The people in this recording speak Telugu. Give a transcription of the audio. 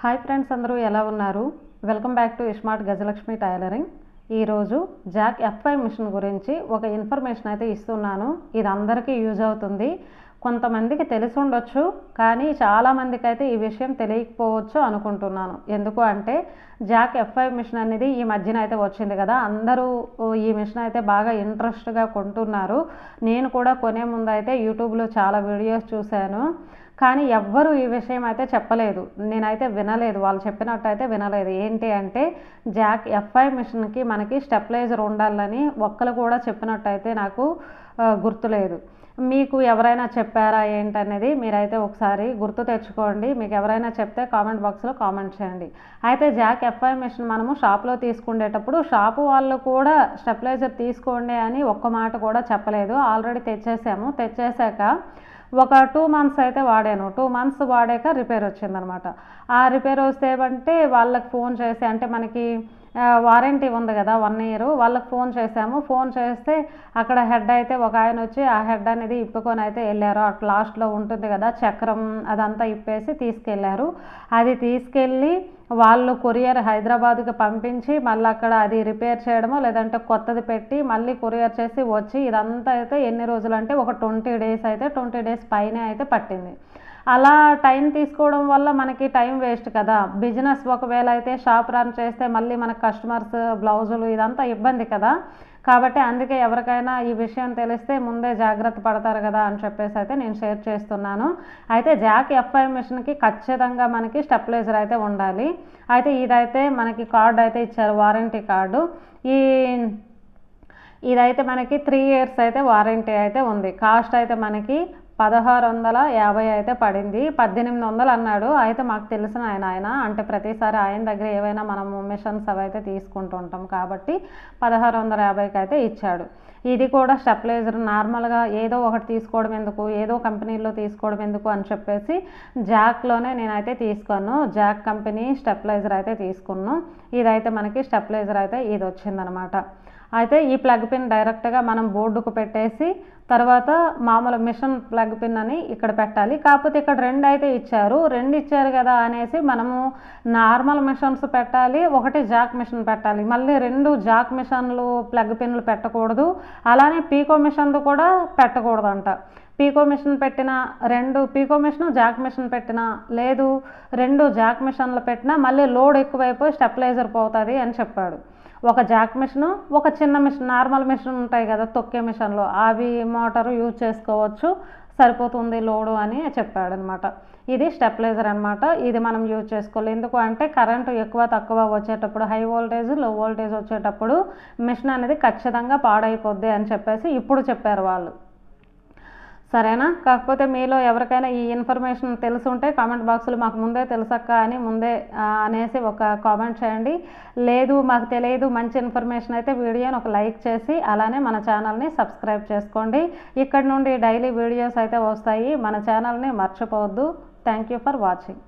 హాయ్ ఫ్రెండ్స్ అందరూ ఎలా ఉన్నారు? Welcome back to smart Gajalakshmi tailoring. ఈరోజు జాక్ ఎఫ్ఐ మిషన్ గురించి ఒక ఇన్ఫర్మేషన్ అయితే ఇస్తున్నాను. ఇది అందరికీ యూజ్ అవుతుంది. కొంతమందికి తెలిసి ఉండొచ్చు కానీ చాలామందికి అయితే ఈ విషయం తెలియకపోవచ్చు అనుకుంటున్నాను. ఎందుకు అంటే జాక్ ఎఫ్ఐ మిషన్ అనేది ఈ మధ్యన అయితే వచ్చింది కదా. అందరూ ఈ మిషన్ అయితే బాగా ఇంట్రెస్ట్గా కొంటున్నారు. నేను కూడా కొనే ముందు అయితే యూట్యూబ్లో చాలా వీడియోస్ చూశాను. కానీ ఎవ్వరూ ఈ విషయం అయితే చెప్పలేదు. నేనైతే వినలేదు. వాళ్ళు చెప్పినట్టు అయితే వినలేదు. ఏంటి అంటే జాక్ ఎఫ్ఐ మిషన్కి మనకి స్టెప్లైజర్ ఉండాలని ఒక్కరు కూడా చెప్పినట్టు అయితే నాకు గుర్తులేదు. మీకు ఎవరైనా చెప్పారా ఏంటనేది మీరైతే ఒకసారి గుర్తు తెచ్చుకోండి. మీకు ఎవరైనా చెప్తే కామెంట్ బాక్స్లో కామెంట్ చేయండి. అయితే జాక్ ఎఫ్ఐ మిషన్ మనము షాప్లో తీసుకునేటప్పుడు షాపు వాళ్ళు కూడా స్టెప్లైజర్ తీసుకోండి అని ఒక్క మాట కూడా చెప్పలేదు. ఆల్రెడీ తెచ్చేసాము. తెచ్చేసాక ఒక టూ మంత్స్ అయితే వాడాను. టూ మంత్స్ వాడాక రిపేర్ వచ్చిందనమాట. ఆ రిపేర్ వస్తే ఏమంటే వాళ్ళకి ఫోన్ చేసి అంటే మనకి వారంటీ ఉంది కదా వన్ ఇయర్ వాళ్ళకి ఫోన్ చేసాము ఫోన్ చేస్తే అక్కడ హెడ్ అయితే ఒక ఆయన వచ్చి ఆ హెడ్ అనేది ఇప్పుకొని అయితే వెళ్ళారు. అట్ లాస్ట్లో ఉంటుంది కదా చక్రం అదంతా ఇప్పేసి తీసుకెళ్ళారు. అది తీసుకెళ్ళి వాళ్ళు కొరియర్ హైదరాబాద్కి పంపించి మళ్ళీ అక్కడ అది రిపేర్ చేయడమో లేదంటే కొత్తది పెట్టి మళ్ళీ కొరియర్ చేసి వచ్చి ఇదంతా అయితే ఎన్ని రోజులు అంటే ఒక ట్వంటీ డేస్ అయితే ట్వంటీ డేస్ పైనే అయితే పట్టింది. అలా టైం తీసుకోవడం వల్ల మనకి టైం వేస్ట్ కదా. బిజినెస్ ఒకవేళ అయితే షాప్ రన్ చేస్తే మళ్ళీ మనకు కస్టమర్స్ బ్లౌజులు ఇదంతా ఇబ్బంది కదా. కాబట్టి అందుకే ఎవరికైనా ఈ విషయం తెలిస్తే ముందే జాగ్రత్త పడతారు కదా అని చెప్పేసి అయితే నేను షేర్ చేస్తున్నాను. అయితే జాక్ ఎఫ్ఐ మిషన్కి ఖచ్చితంగా మనకి స్టెప్లైజర్ అయితే ఉండాలి. అయితే ఇదైతే మనకి కార్డు అయితే ఇచ్చారు వారంటీ కార్డు. ఈ ఇదైతే మనకి త్రీ ఇయర్స్ అయితే వారంటీ అయితే ఉంది. కాస్ట్ అయితే మనకి పదహారు వందల యాభై అయితే పడింది. పద్దెనిమిది వందలు అన్నాడు. అయితే మాకు తెలిసిన ఆయన ఆయన అంటే ప్రతిసారి ఆయన దగ్గర ఏవైనా మనము మిషన్స్ అవి అయితే తీసుకుంటూ ఉంటాం కాబట్టి పదహారు వందల యాభైకి అయితే ఇచ్చాడు. ఇది కూడా స్టెప్లైజర్ నార్మల్గా ఏదో ఒకటి తీసుకోవడం ఎందుకు ఏదో కంపెనీలో తీసుకోవడం ఎందుకు అని చెప్పేసి జాక్లోనే నేనైతే తీసుకోను జాక్ కంపెనీ స్టెప్లైజర్ అయితే తీసుకున్నాను. ఇదైతే మనకి స్టెప్లైజర్ అయితే ఇది వచ్చిందనమాట. అయితే ఈ ప్లగ్ పిన్ డైరెక్ట్గా మనం బోర్డుకు పెట్టేసి తర్వాత మామూలు మిషన్ ప్లగ్ పిన్ అని ఇక్కడ పెట్టాలి. కాకపోతే ఇక్కడ రెండు అయితే ఇచ్చారు. రెండు ఇచ్చారు కదా అనేసి మనము నార్మల్ మిషన్స్ పెట్టాలి ఒకటి జాక్ మిషన్ పెట్టాలి. మళ్ళీ రెండు జాక్ మిషన్లు ప్లగ్ పిన్లు పెట్టకూడదు. అలానే పీకో మిషన్లు కూడా పెట్టకూడదంట. పీకో మిషన్ పెట్టిన రెండు పీకో మిషన్ జాక్ మిషన్ పెట్టిన లేదు. రెండు జాక్ మిషన్లు పెట్టినా మళ్ళీ లోడ్ ఎక్కువైపోయి స్టెప్లైజర్ పోతుంది అని చెప్పాడు. ఒక జాక్ మిషన్ ఒక చిన్న మిషన్ నార్మల్ మిషన్ ఉంటాయి కదా తొక్కే మిషన్లు. అవి మోటారు యూజ్ చేసుకోవచ్చు. సరిపోతుంది లోడు అని చెప్పాడు అనమాట ఇది స్టెప్లైజర్ అనమాట ఇది మనం యూజ్ చేసుకోవాలి. ఎందుకు అంటే కరెంటు ఎక్కువ తక్కువ వచ్చేటప్పుడు హై వోల్టేజ్లో వోల్టేజ్ వచ్చేటప్పుడు మిషన్ అనేది ఖచ్చితంగా పాడైపోద్ది అని చెప్పేసి ఇప్పుడు చెప్పారు వాళ్ళు. సరేనా? కాకపోతే మీలో ఎవరికైనా ఈ ఇన్ఫర్మేషన్ తెలుసుంటే కామెంట్ బాక్స్లో మాకు ముందే తెలుసక్క అని ముందే అనేసి ఒక కామెంట్ చేయండి. లేదు మాకు తెలియదు మంచి ఇన్ఫర్మేషన్ అయితే వీడియోని ఒక లైక్ చేసి అలానే మన ఛానల్ని సబ్స్క్రైబ్ చేసుకోండి. ఇక్కడ నుండి డైలీ వీడియోస్ అయితే వస్తాయి. మన ఛానల్ని మర్చిపోవద్దు. Thank you for watching.